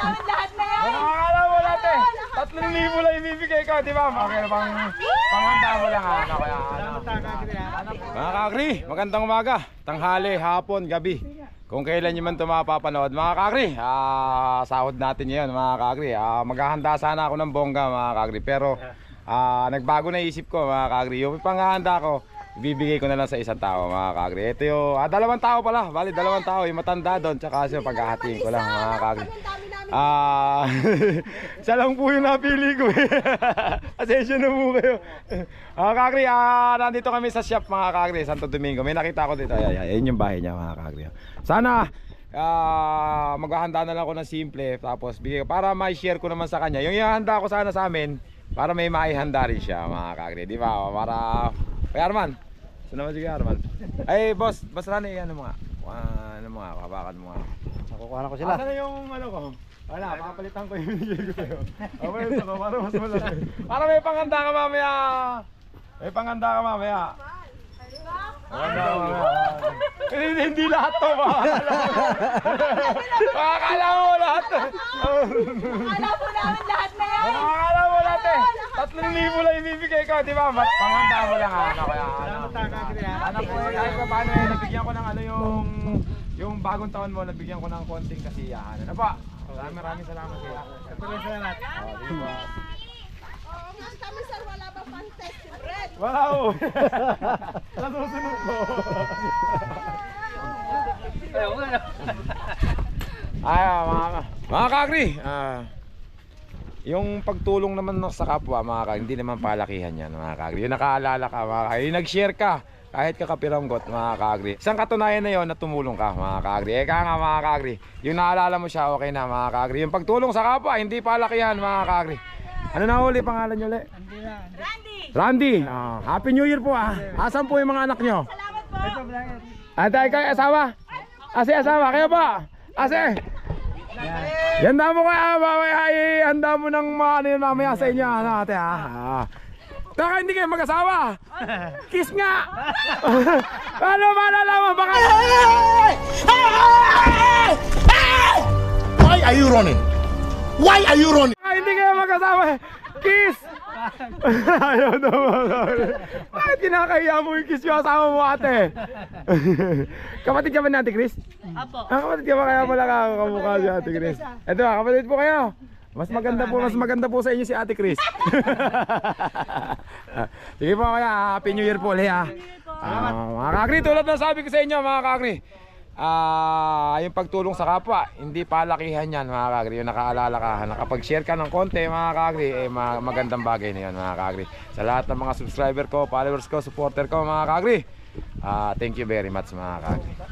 namin lahat na yan. Nakakala mo lahat eh. Tatlong libo lang ibibigay ko, di ba? Okay, pang, panghanda mo lang. Ano kaya? Ano? Mga kakri, magandang umaga. Tanghali, hapon, gabi. Kung kailan nyo man ito mapapanood, mga kakri, ah, sahod natin ngayon, mga kakri. Ah, maghahanda sana ako ng bongga, mga kakri. Pero, ah, nagbago na isip ko, mga kakri. Yung panghahanda ko, ibibigay ko na lang sa isang tao, mga kakri. Ito yung, ah, dalawang tao pala. Bali, dalawang tao. Yung matanda doon, tsaka siya paghahatiin ko lang, mga kakri. Ah, siya lang po yung napili ko eh. Asensya na po kayo. Mga kakri, ah, nandito kami sa shop mga kakri, Santo Domingo. May nakita ko dito. Ay, ay, ayun yung bahay niya mga kakri. Sana ah, maghahanda na lang ako ng simple tapos bigay para ma-share ko naman sa kanya. Yung ihanda ko sana sa amin para may maihanda rin siya mga kakri. Di ba? Para Kay Arman. Saan naman sige Arman? Ay, boss, boss Rani, ano? Ah, ano mo nga, kabakan mo nga. Nakukuha na ko sila. Na yung ano ko? Wala, papalitan ko yung binigay ko sa'yo. Papalitan ko para mas malaki. Para may panganda ka mamaya. May panganda ka mamaya. Panganda ka mamaya. Hindi, hindi lahat to. Makakala mo. Makakala mo lahat. Akala po namin lahat na yan. Makakala mo lahat eh. Tatlong libo lang ibibigay ko, di ba? Panganda mo lang ha. Ano kaya? Ano, ano po, kahit pa paano eh, nabigyan ko ng ano yung yung bagong taon mo, nabigyan ko ng konting kasiyahan. Ano pa? Maraming maraming salamat kaya. Maraming salamat. Oh, di ba? Oo nga kami sir, wala ba pang test si Fred? Wow! Nasusunod ko. Ay, ah, mga, mga kakri, ah, yung pagtulong naman sa kapwa, mga kakri, hindi naman palakihan yan, mga kakri. Yung nakaalala ka, mga kakri, yung nag-share ka, kahit kakapiranggot, mga kakri. Isang katunayan na yon na tumulong ka, mga kakri. Eka nga, mga kakri, yung naalala mo siya, okay na, mga kakri. Yung pagtulong sa kapwa, hindi palakihan, mga kakri. Ano na uli, pangalan nyo ulit? Randy! Randy, ah, Happy New Year po ah. Asan po yung mga anak nyo? Salamat po! Ate, ikaw asawa? Ase, asawa, kayo ba? Ase? Yan na mo kaya, mamaya ay handa mo ng mga ano yun mamaya sa inyo, ano ate ha? Ah. Taka hindi kayo mag-asawa? Kiss nga! ano malalaman? Baka... Why are you running? Why are you running? Hindi kayo mag-asawa? Kiss! Ayaw naman. Bakit kinakahiya mo yung kiss yung asawa mo ate? kapatid ka ba ni ate Chris? Apo. Ah, kapatid ka ba kaya pala ka kamukha si ate Chris? Ito ah, kapatid po kayo. Mas maganda po, mas maganda po sa inyo si Ate Chris. Sige po kaya, Happy New Year po ulit ah. Ah, mga kakri, tulad na sabi ko sa inyo mga kakri. Ah, yung pagtulong sa kapwa, hindi palakihan yan mga kakri. Yung nakaalala ka, nakapag-share ka ng konti mga kakri, eh ma- magandang bagay na yan mga kakri. Sa lahat ng mga subscriber ko, followers ko, supporter ko mga kakri. Ah, thank you very much mga kakri.